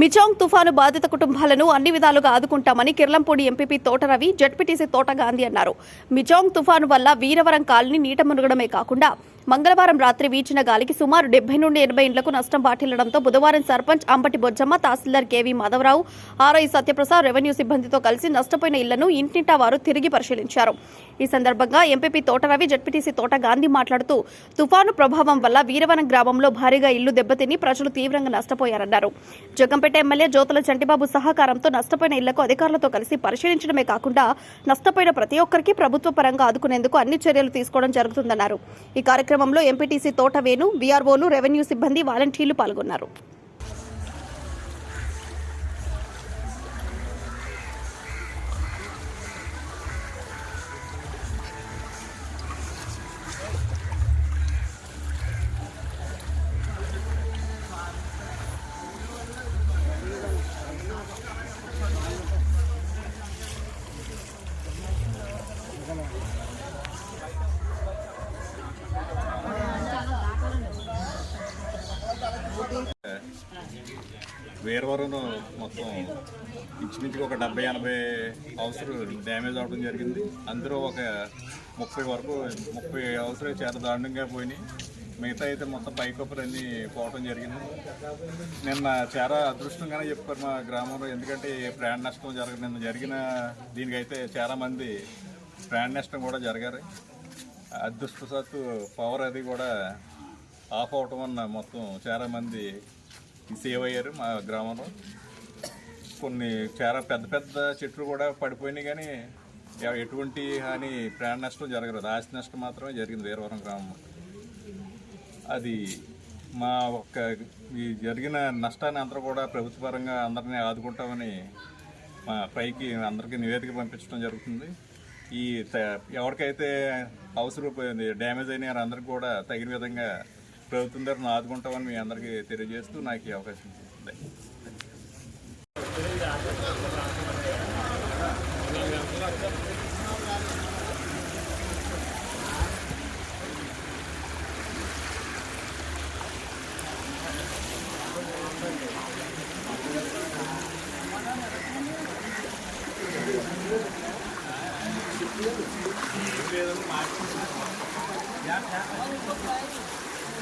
మిచాంగ్ తుఫాను బాధిత కుటుంబాలను అన్ని విధాలుగా ఆదుకుంటామని కిర్లంపూడి ఎంపీపీ తోట రవి జడ్పీటీసీ తోట గాంధీ అన్నారు. మిచోంగ్ తుఫాను వల్ల వీరవరం కాలనీ నీట మునగడమే కాకుండా మంగళవారం రాత్రి వీచిన గాలికి సుమారు డెబ్బై నుండి ఎనభై ఇండ్లకు నష్టం వాటిల్లడంతో బుధవారం sarpanch Ambati Bojjamma tahsildar KV Madhavarao RI Satyaprasad revenue సిబ్బందితో కలిసి నష్టపోయిన ఇళ్ళను ఇంటింటా వారు తిరిగి పరిశీలించారు. ఈ సందర్భంగా ఎంపీపీ తోటరవి జడ్పీటీసీ తోట గాంధీ మాట్లాడుతూ తుఫాను ప్రభావం వల్ల వీరవనం గ్రామంలో భారీగా ఇల్లు దెబ్బతిని ప్రజలు తీవ్రంగా నష్టపోయారన్నారు. జగంపేట ఎమ్మెల్యే జ్యోతుల చంటిబాబు సహకారంతో నష్టపోయిన ఇళ్ళకు అధికారులతో కలిసి పరిశీలించడమే కాకుండా నష్టపోయిన ప్రతి ఒక్కరికి ప్రభుత్వ పరంగా ఆదుకునేందుకు అన్ని చర్యలు తీసుకోవడం జరుగుతుందన్నారు. ఈ కార్యక్రమంలో ఎంపీటీసీ తోటవేణు వీఆర్ఓలు రెవెన్యూ సిబ్బంది వాలంటీర్లు పాల్గొన్నారు. వీరవరం మొత్తం ఇంచుమించుగా ఒక డెబ్బై ఎనభై అవసరం డ్యామేజ్ అవడం జరిగింది. అందులో ఒక ముప్పై వరకు ముప్పై హౌస్లు చాలా దారుణంగా పోయినాయి. మిగతా అయితే మొత్తం పైకప్పులు అన్నీ పోవడం జరిగింది. నిన్న చాలా అదృష్టంగానే చెప్పారు మా గ్రామంలో. ఎందుకంటే ప్రాణ నష్టం జరగ నిన్న జరిగిన దీనికైతే చాలామంది ప్రాణ నష్టం కూడా జరగారు. అదృష్టవశాత్తు పవర్ అది కూడా ఆఫ్ అవటం వల్ల మొత్తం చాలామంది సేవ్ అయ్యారు మా గ్రామంలో. కొన్ని చాలా పెద్ద పెద్ద చెట్లు కూడా పడిపోయినాయి కానీ ఎటువంటి హాని ప్రాణ నష్టం జరగలేదు ఆస్తి నష్టం మాత్రమే జరిగింది వీరవరం గ్రామంలో. అది మా ఒక్క ఈ జరిగిన నష్టాన్ని అందరూ కూడా ప్రభుత్వపరంగా అందరినీ ఆదుకుంటామని మా పైకి అందరికీ నివేదిక పంపించడం జరుగుతుంది. ఈ త- ఎవరికైతే అవసరం పోయింది డ్యామేజ్ అయిన అందరికి కూడా తగిన విధంగా ప్రభుత్వం తరఫున ఆదుకుంటామని మీ అందరికీ తెలియజేస్తూ నాకు ఈ అవకాశం ఇచ్చింది